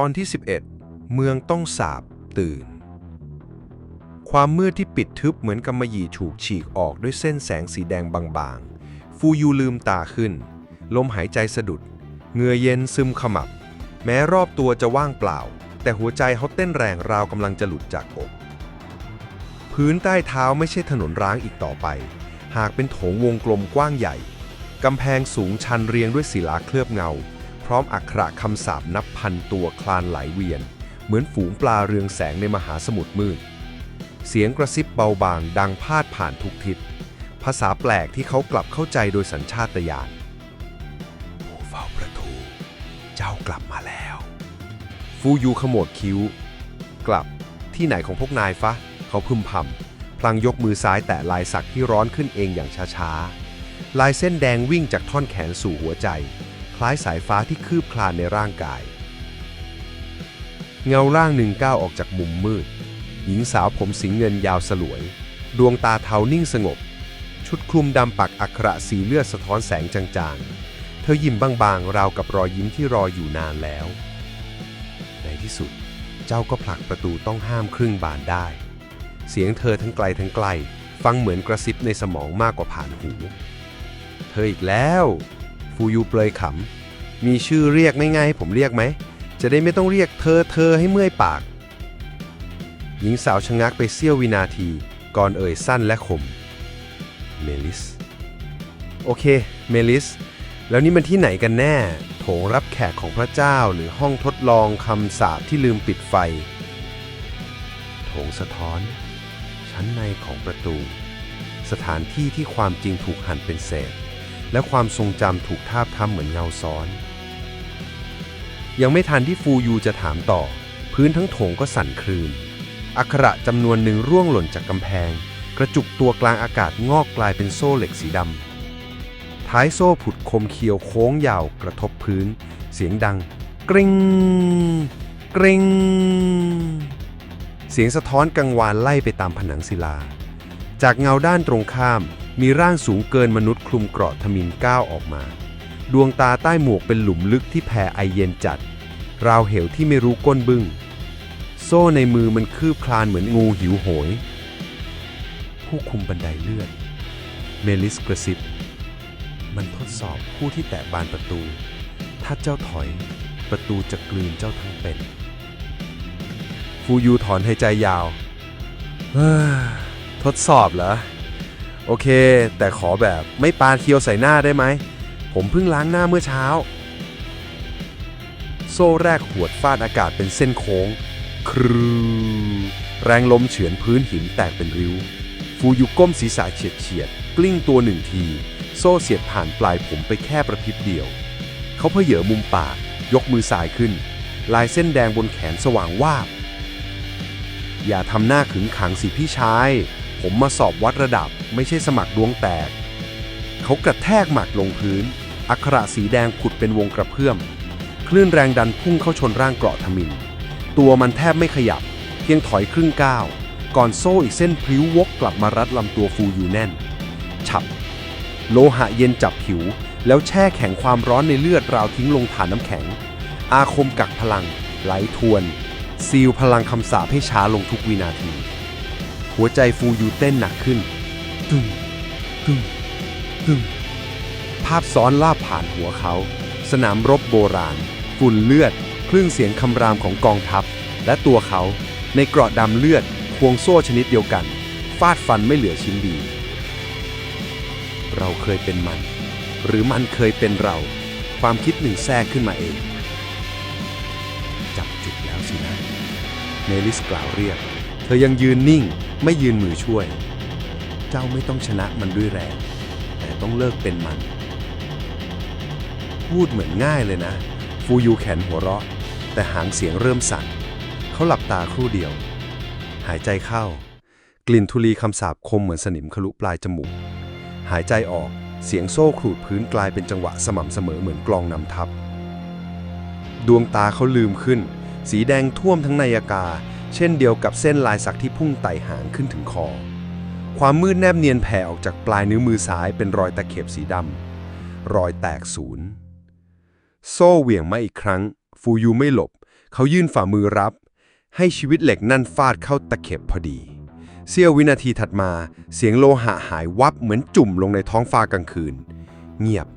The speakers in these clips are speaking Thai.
ตอนที่ 11 เมืองต้องสาบตื่น ความมืดที่ปิดทึบเหมือนกำมะหยี่ถูกฉีกออกด้วยเส้นแสงสีแดงบางๆ ฟูยูลืมตาขึ้น ลมหายใจสะดุด เงือเย็นซึมขมับ แม้รอบตัวจะว่างเปล่า แต่หัวใจเขาเต้นแรงราวกำลังจะหลุดจากอก พื้นใต้เท้าไม่ใช่ถนนร้างอีกต่อไป หากเป็นโถงวงกลมกว้างใหญ่ กำแพงสูงชันเรียงด้วยศิลาเคลือบเงา พร้อมอักขระคำสาปนับพันตัวคลานไหลเวียน เหมือนฝูงปลาเรืองแสงในมหาสมุทรมืด เสียงกระซิบเบาบางดังพาดผ่านทุกทิศ ภาษาแปลกที่เขากลับเข้าใจโดยสัญชาตญาณผู้เฝ้าประตู เจ้ากลับมาแล้ว ฟูยูขมวดคิ้ว กลับที่ไหนของพวกนายฟะ เขาพึมพำพลางยกมือซ้ายแตะลายสักที่ร้อนขึ้นเองอย่างช้าๆลายเส้นแดงวิ่งจากท่อนแขนสู่หัวใจ คล้ายสายฟ้าที่คืบคลานในร่างกาย เงาร่างหนึ่งก้าวออกจากมุมมืด หญิงสาวผมสีเงินยาวสลวย ดวงตาเทานิ่งสงบ ชุดคลุมดำปักอักระสีเลือดสะท้อนแสงจางๆ เธอยิ้มบางๆ ราวกับรอยยิ้มที่รออยู่นานแล้ว ในที่สุดเจ้าก็ผลักประตูต้องห้ามครึ่งบานได้ เสียงเธอทั้งไกลทั้งไกล ฟังเหมือนกระซิบในสมองมากกว่าผ่านหู เธออีกแล้ว ฟูยูเปลยขำ มีชื่อเรียกง่ายๆให้ผมเรียกไหม จะได้ไม่ต้องเรียกเธอเธอให้เมื่อยปาก หญิงสาวชะงักไปเสี้ยววินาที ก่อนเอ่ยสั้นและคมเมลิส โอเค เมลิส แล้วนี่มันที่ไหนกันแน่ โถงรับแขกของพระเจ้าหรือห้องทดลองคำสาปที่ลืมปิดไฟ โถงสะท้อน ชั้นในของประตู สถานที่ที่ความจริงถูกหั่นเป็นเศษ และความทรงจำถูกทาบทำเหมือนเงาซ้อน ยังไม่ทันที่ฟูยูจะถามต่อ พื้นทั้งโถงก็สั่นคลืน อักขระจำนวนหนึ่งร่วงหล่นจากกำแพง กระจุกตัวกลางอากาศงอกกลายเป็นโซ่เหล็กสีดำ ท้ายโซ่ผุดคมเคียวโค้งยาวกระทบพื้น เสียงดัง กริงกริงเสียงสะท้อนกังวานไล่ไปตามผนังศิลา จากเงาด้านตรงข้าม มีร่างสูงเกินมนุษย์คลุมเกราะทมินก้าวออกมา ดวงตาใต้หมวกเป็นหลุมลึกที่แผ่ไอเย็นจัด ราวเหวที่ไม่รู้ก้นบึง้ง โซ่ในมือมันคืบคลานเหมือนงูหิวโหย ผู้คุมบันไดเลื่อนเมลิสกระซิบ มันทดสอบผู้ที่แตะบานประตู ถ้าเจ้าถอย ประตูจะกลืนเจ้าทั้งเป็น ฟูยูถอนหายใจยาว ทดสอบเหรอ โอเค แต่ขอแบบไม่ปาเคียวใส่หน้าได้ไหม ผมเพิ่งล้างหน้าเมื่อเช้า โซ่แรกหวดฟาดอากาศเป็นเส้นโค้ง ครูแรงลมเฉือนพื้นหินแตกเป็นริ้ว ฟูยูก้มศีรษะเฉียดเฉียด กลิ้งตัวหนึ่งที โซ่เสียดผ่านปลายผมไปแค่ประพริบเดียว เขาเพเยอมุมปาก ยกมือสายขึ้น ลายเส้นแดงบนแขนสว่างวาบ อย่าทำหน้าขึงขังสิพี่ชาย ผมมาสอบวัดระดับ ไม่ใช่สมัครดวงแตก เขากระแทกหมักลงพื้น อักระสีแดงผุดเป็นวงกระเพื่อม คลื่นแรงดันพุ่งเข้าชนร่างเกราะทมิน ตัวมันแทบไม่ขยับ เพียงถอยครึ่งก้าว ก่อนโซ่อีกเส้นพลิ้ววกกลับมารัดลำตัวฟูอยู่แน่น ฉับ โลหะเย็นจับผิว แล้วแช่แข็งความร้อนในเลือดราวทิ้งลงฐานน้ำแข็ง อาคมกักพลัง ไหลทวน ซีลพลังคำสาปให้ช้าลงทุกวินาทีหัวใจฟูยูเต้นหนักขึ้น ตึ้งตึ้งตึ้งภาพซ้อนลาบผ่านหัวเขา สนามรบโบราณ ฝุ่นเลือด คลื่นเสียงคำรามของกองทัพ และตัวเขาในเกราะดำเลือด ควงโซ่ชนิดเดียวกัน ฟาดฟันไม่เหลือชิ้นดี เราเคยเป็นมัน หรือมันเคยเป็นเรา ความคิดหนึ่งแทรกขึ้นมาเอง จับจุดแล้วสินะ เมลิสกล่าวเรียก เธอยังยืนนิ่ง ไม่ยืนมือช่วย เจ้าไม่ต้องชนะมันด้วยแรง แต่ต้องเลิกเป็นมัน พูดเหมือนง่ายเลยนะ ฟูยูแขนหัวเราะ แต่หางเสียงเริ่มสั่น เขาหลับตาครู่เดียว หายใจเข้า กลิ่นทุลีคำสาปคมเหมือนสนิมขลุปลายจมูก หายใจออกเสียงโซ่ขูดพื้นกลายเป็นจังหวะสม่ำเสมอเหมือนกลองนำทัพดวงตาเขาลืมขึ้น สีแดงท่วมทั้งในอากาเช่นเดียวกับเส้นลายสักที่พุ่งไต่หางขึ้นถึงคอ ความมืดแนบเนียนแผ่ออกจากปลายนิ้วมือซ้ายเป็นรอยตะเข็บสีดำรอยแตกศูนย์โซ่เหวี่ยงมาอีกครั้ง ฟูยูไม่หลบ เขายื่นฝ่ามือรับ ให้ชีวิตเหล็กนั่นฟาดเข้าตะเข็บพอดีเสี้ยววินาทีถัดมา เสียงโลหะหายวับเหมือนจุ่มลงในท้องฟ้ากลางคืน เงียบ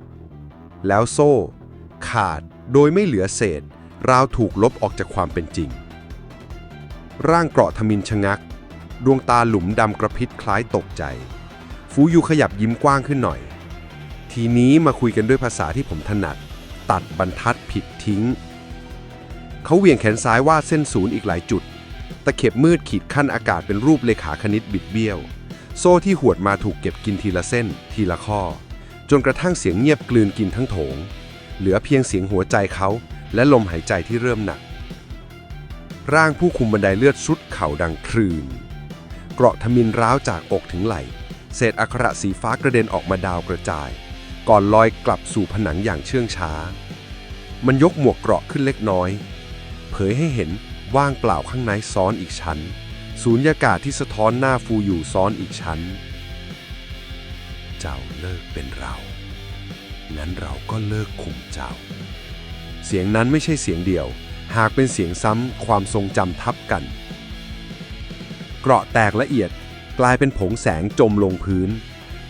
แล้วโซ่ ขาดโดยไม่เหลือเศษ ราวถูกลบออกจากความเป็นจริง ร่างเกราะทมินชะงัก ดวงตาหลุมดำกระพริบคล้ายตกใจ ฟูยูขยับยิ้มกว้างขึ้นหน่อย ทีนี้มาคุยกันด้วยภาษาที่ผมถนัด ตัดบรรทัดผิดทิ้ง เขาเหวี่ยงแขนซ้ายวาดเส้นศูนย์อีกหลายจุด ตะเข็บมืดขีดขั้นอากาศเป็นรูปเลขาคณิตบิดเบี้ยว โซ่ที่หวดมาถูกเก็บกินทีละเส้น ทีละข้อ จนกระทั่งเสียงเงียบกลืนกินทั้งโถง เหลือเพียงเสียงหัวใจเขาและลมหายใจที่เริ่มหนักร่างผู้คุมบันไดเลือดสุดเข่าดังครืน เกราะทมินร้าวจากอกถึงไหล่ เศษอักขระสีฟ้ากระเด็นออกมาดาวกระจาย ก่อนลอยกลับสู่ผนังอย่างเชื่องช้า มันยกหมวกเกราะขึ้นเล็กน้อย เผยให้เห็นว่างเปล่าข้างในซ้อนอีกชั้นสูญญากาศที่สะท้อนหน้าฟูอยู่ซ้อนอีกชั้น เจ้าเลิกเป็นเรา งั้นเราก็เลิกคุมเจ้า เสียงนั้นไม่ใช่เสียงเดียว หากเป็นเสียงซ้ำความทรงจำทับกัน เกราะแตกละเอียด กลายเป็นผงแสงจมลงพื้น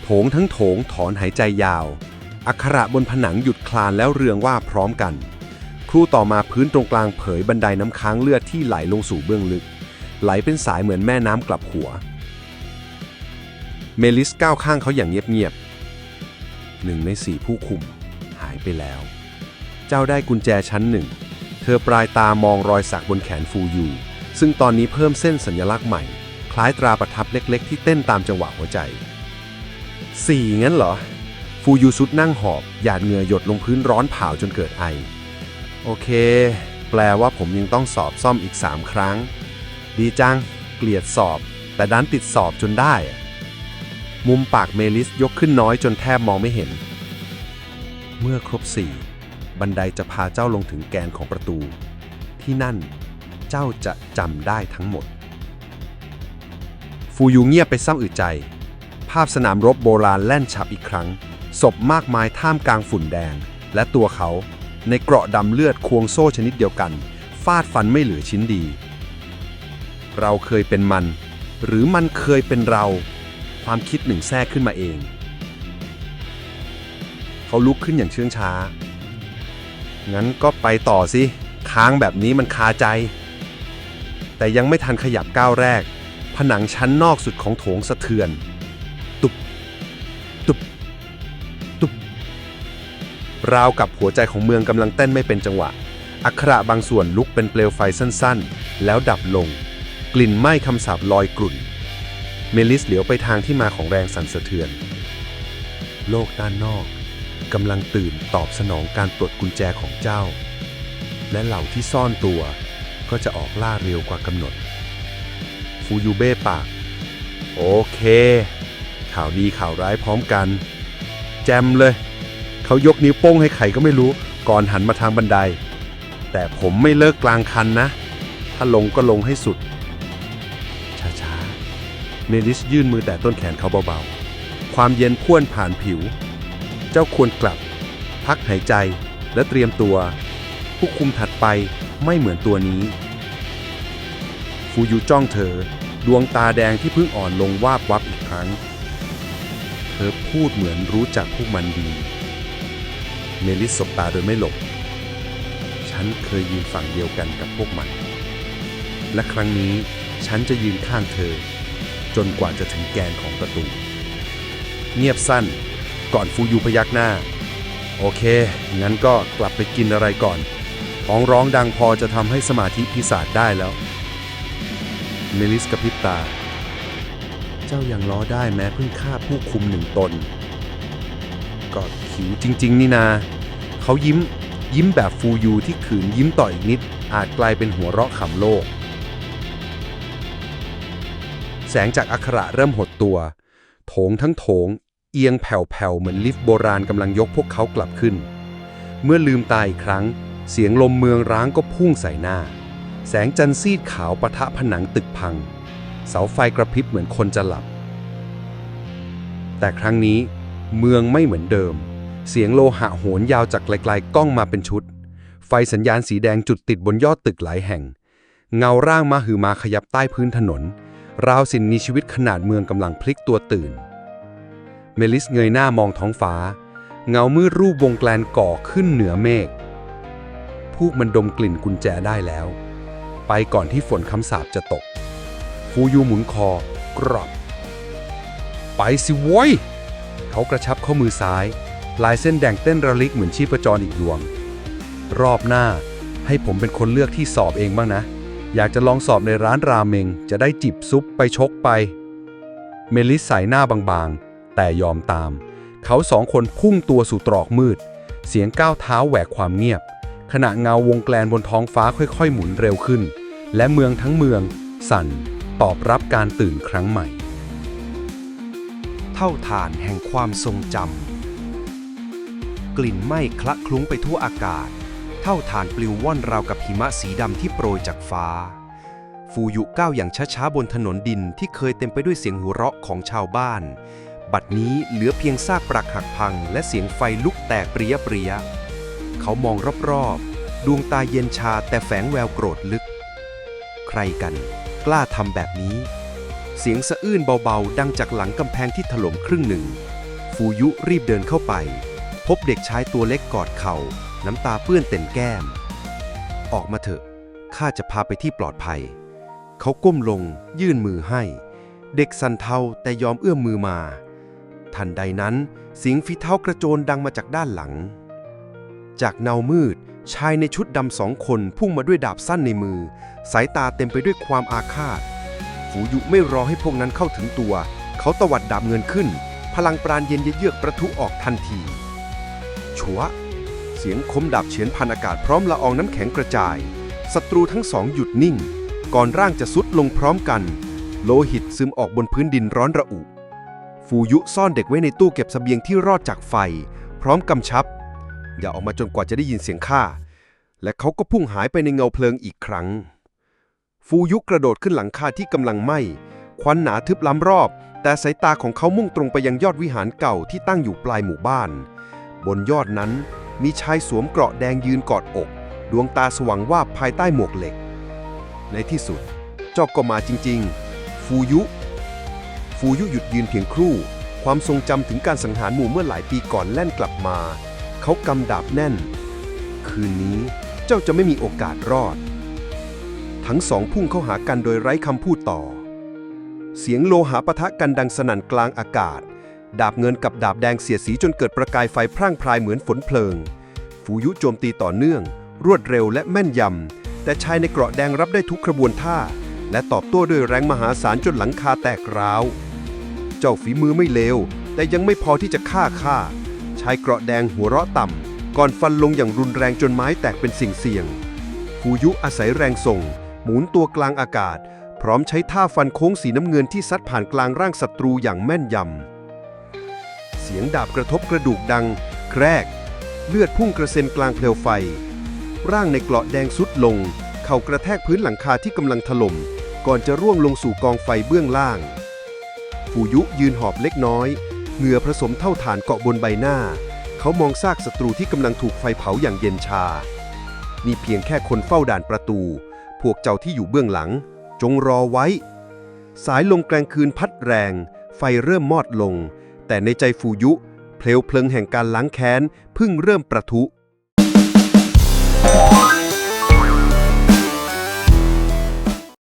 โถงทั้งโถงถอนหายใจยาว อักขระบนผนังหยุดคลานแล้วเรืองว่าพร้อมกัน ครู่ต่อมาพื้นตรงกลางเผยบันไดน้ำค้างเลือดที่ไหลลงสู่เบื้องลึก ไหลเป็นสายเหมือนแม่น้ำกลับหัว เมลิสก้าวข้างเขาอย่างเงียบๆหนึ่งในสี่ผู้คุม หายไปแล้ว เจ้าได้กุญแจชั้นหนึ่งเธอปลายตามองรอยสักบนแขนฟูยู ซึ่งตอนนี้เพิ่มเส้นสัญลักษณ์ใหม่ คล้ายตราประทับเล็ก ๆ ที่เต้นตามจังหวะหัวใจสี่งั้นเหรอ ฟูยูสุดนั่งหอบ หยาดเหงื่อหยดลงพื้นร้อนเผาจนเกิดไอ โอเค แปลว่าผมยังต้องสอบซ่อมอีก 3 ครั้ง ดีจัง เกลียดสอบ แต่ดันติดสอบจนได้ มุมปากเมลิสยกขึ้นน้อยจนแทบมองไม่เห็น เมื่อครบสี่บันไดจะพาเจ้าลงถึงแกนของประตู ที่นั่นเจ้าจะจำได้ทั้งหมด ฟูยูเงียบไปซ้ำอึดใจ ภาพสนามรบโบราณแล่นฉับอีกครั้ง ศพมากมายท่ามกลางฝุ่นแดง และตัวเขา ในเกราะดำเลือดควงโซ่ชนิดเดียวกัน ฟาดฟันไม่เหลือชิ้นดี เราเคยเป็นมัน หรือมันเคยเป็นเรา ความคิดหนึ่งแทรกขึ้นมาเอง เขาลุกขึ้นอย่างเชื่องช้า งั้นก็ไปต่อสิ ค้างแบบนี้มันคาใจ แต่ยังไม่ทันขยับก้าวแรก นังชั้นนอกสุดของโถงสะเทือน ตุบ ตุบ ตุบ ราวกับหัวใจของเมืองกำลังเต้นไม่เป็นจังหวะ อักขระบางส่วนลุกเป็นเปลวไฟสั้นๆ แล้วดับลง กลิ่นไหม้คำสาปลอยกลุ่น เมลิสเหลียวไปทางที่มาของแรงสั่นสะเทือน โลกด้านนอกกำลังตื่นตอบสนองการปลดกุญแจของเจ้า และเหล่าที่ซ่อนตัวก็จะออกล่าเร็วกว่ากำหนด ฟูยูเบ้ปาก โอเค ข่าวดีข่าวร้ายพร้อมกัน แจมเลย เขายกนิ้วโป้งให้ใครก็ไม่รู้ ก่อนหันมาทางบันได แต่ผมไม่เลิกกลางคันนะ ถ้าลงก็ลงให้สุด ช้าๆ เมลิสยื่นมือแต่ต้นแขนเขาเบาๆ ความเย็นพ่วนผ่านผิว เจ้าควรกลับ พักหายใจและเตรียมตัว ผู้คุมถัดไปไม่เหมือนตัวนี้ฟูยูจ้องเธอ ดวงตาแดงที่เพิ่งอ่อนลงวาบวับอีกครั้ง เธอพูดเหมือนรู้จักพวกมันดี เมลิสสบตาโดยไม่หลบ ฉันเคยยืนฝั่งเดียวกันกับพวกมัน และครั้งนี้ฉันจะยืนข้างเธอ จนกว่าจะถึงแกนของประตู เงียบสั้นก่อนฟูยูพยักหน้า โอเค งั้นก็กลับไปกินอะไรก่อนท้องร้องดังพอจะทำให้สมาธิพิศาจได้แล้ว เมลิสกระพริบตา เจ้ายังล้อได้แม้เพิ่งฆ่าผู้คุมหนึ่งตน ก็ขิวจริง ๆ นี่นา เขายิ้มยิ้มแบบฟูยูที่ขืนยิ้มต่ออีกนิด อาจกลายเป็นหัวเราะขำโลก แสงจากอักขระเริ่มหดตัว โถงทั้งโถง เอียงแผ่วๆ เหมือนลิฟต์โบราณกำลังยกพวกเขากลับขึ้น เมื่อลืมตาอีกครั้ง เสียงลมเมืองร้างก็พุ่งใส่หน้า แสงจันทร์ซีดขาวปะทะผนังตึกพัง เสาไฟกระพริบเหมือนคนจะหลับ แต่ครั้งนี้เมืองไม่เหมือนเดิม เสียงโลหะโหนยาวจากไกลๆกล้องมาเป็นชุด ไฟสัญญาณสีแดงจุดติดบนยอดตึกหลายแห่ง เงาร่างมาหือมาขยับใต้พื้นถนน ราวสิ่งมีชีวิตขนาดเมืองกำลังพลิกตัวตื่น เมลิสเงยหน้ามองท้องฟ้า เงามืดรูปวงแกลนก่อขึ้นเหนือเมฆพวกมันดมกลิ่นกุญแจได้แล้ว ไปก่อนที่ฝนคำสาบจะตก ฟูยูหมุนคอกรอบ ไปสิโว้ย เขากระชับข้อมือซ้าย ลายเส้นแดงเต้นระลิกเหมือนชีพจรอีกดวง รอบหน้าให้ผมเป็นคนเลือกที่สอบเองบ้างนะ อยากจะลองสอบในร้านราเมง จะได้จิบซุปไปชกไป เมลิสใส่หน้าบางๆ แต่ยอมตาม เขาสองคนพุ่งตัวสู่ตรอกมืด เสียงก้าวเท้าแหวกความเงียบขณะเงาวงแกลนบนท้องฟ้าค่อยๆ หมุนเร็วขึ้น และเมืองทั้งเมือง สั่นตอบรับการตื่นครั้งใหม่ เท่าฐานแห่งความทรงจำกลิ่นไหม้คละคลุ้งไปทั่วอากาศ เท่าฐานปลิวว่อนราวกับหิมะสีดำที่โปรยจากฟ้า ฟูยุก้าวอย่างช้าๆบนถนนดินที่เคยเต็มไปด้วยเสียงหัวเราะของชาวบ้าน บัดนี้เหลือเพียงซากปรักหักพัง และเสียงไฟลุกแตกเปรียเปรียเขามองรอบๆ ดวงตาเย็นชาแต่แฝงแววโกรธลึก ใครกัน กล้าทำแบบนี้ เสียงสะอื้นเบาๆ ดังจากหลังกำแพงที่ถล่มครึ่งหนึ่ง ฟูยุรีบเดินเข้าไป พบเด็กชายตัวเล็กกอดเขา่า น้ำตาเปื้อนเต็มแก้ม ออกมาเถอะ ข้าจะพาไปที่ปลอดภัย เขาก้มลง ยื่นมือให้ เด็กสันเทาแต่ยอมเอื้อมมือมา ทันใดนั้นเสียงฝีเท้ากระโจนดังมาจากด้านหลัง จากเนามืด ชายในชุดดำสองคนพุ่งมาด้วยดาบสั้นในมือ สายตาเต็มไปด้วยความอาฆาตฟูยุไม่รอให้พวกนั้นเข้าถึงตัว เขาตวัดดาบเงินขึ้น พลังปราณเย็นเยือกประทุออกทันที ชัว เสียงคมดาบเฉือนพันอากาศพร้อมละอองน้ำแข็งกระจาย ศัตรูทั้งสองหยุดนิ่ง ก่อนร่างจะสุดลงพร้อมกัน โลหิตซึมออกบนพื้นดินร้อนระอุ ฟูยุซ่อนเด็กไว้ในตู้เก็บสเสบียงที่รอดจากไฟ พร้อมกำชับ อย่าออกมาจนกว่าจะได้ยินเสียงข้า และเขาก็พุ่งหายไปในเงาเพลิงอีกครั้ง ฟูยุกระโดดขึ้นหลังคาที่กำลังไหม้ ควันหนาทึบล้ำรอบ แต่สายตาของเขามุ่งตรงไปยังยอดวิหารเก่าที่ตั้งอยู่ปลายหมู่บ้าน บนยอดนั้นมีชายสวมเกราะแดงยืนกอดอก ดวงตาสว่างวาบภายใต้หมวกเหล็ก ในที่สุด เจ้าก็มาจริง ๆ ฟูยุ ฟูยุหยุดยืนเพียงครู่ ความทรงจำถึงการสังหารหมู่เมื่อหลายปีก่อนแล่นกลับมา เขากำดาบแน่น คืนนี้เจ้าจะไม่มีโอกาสรอด ทั้งสองพุ่งเข้าหากันโดยไร้คำพูดต่อ เสียงโลหะปะทะกันดังสนั่นกลางอากาศ ดาบเงินกับดาบแดงเสียดสีจนเกิดประกายไฟพร่างพรายเหมือนฝนเพลิง ฟูยุโจมตีต่อเนื่อง รวดเร็วและแม่นยำ แต่ชายในเกราะแดงรับได้ทุกกระบวนท่า และตอบโต้ด้วยแรงมหาศาลจนหลังคาแตกร้าว เจ้าฝีมือไม่เลวแต่ยังไม่พอที่จะฆ่าข้า ชายเกราะแดงหัวเราะต่ำ ก่อนฟันลงอย่างรุนแรงจนไม้แตกเป็นสิ่งเสี่ยงฟูยุอาศัยแรงส่ง หมุนตัวกลางอากาศ พร้อมใช้ท่าฟันโค้งสีน้ำเงินที่ซัดผ่านกลางร่างศัตรูอย่างแม่นยำ เสียงดาบกระทบกระดูกดัง แครก เลือดพุ่งกระเซ็นกลางเปลวไฟ ร่างในเกราะแดงสุดลง เข่ากระแทกพื้นหลังคาที่กำลังถล่ม ก่อนจะร่วงลงสู่กองไฟเบื้องล่าง ฟูยุยืนหอบเล็กน้อย เหงื่อผสมเท่าฐานเกาะบนใบหน้า เขามองซากศัตรูที่กำลังถูกไฟเผาอย่างเย็นชา นี่เพียงแค่คนเฝ้าด่านประตู พวกเจ้าที่อยู่เบื้องหลัง จงรอไว้ สายลมกลางคืนพัดแรง ไฟเริ่มมอดลง แต่ในใจฟูยุ เพลวเพลิงแห่งการล้างแค้นเพิ่งเริ่มประทุ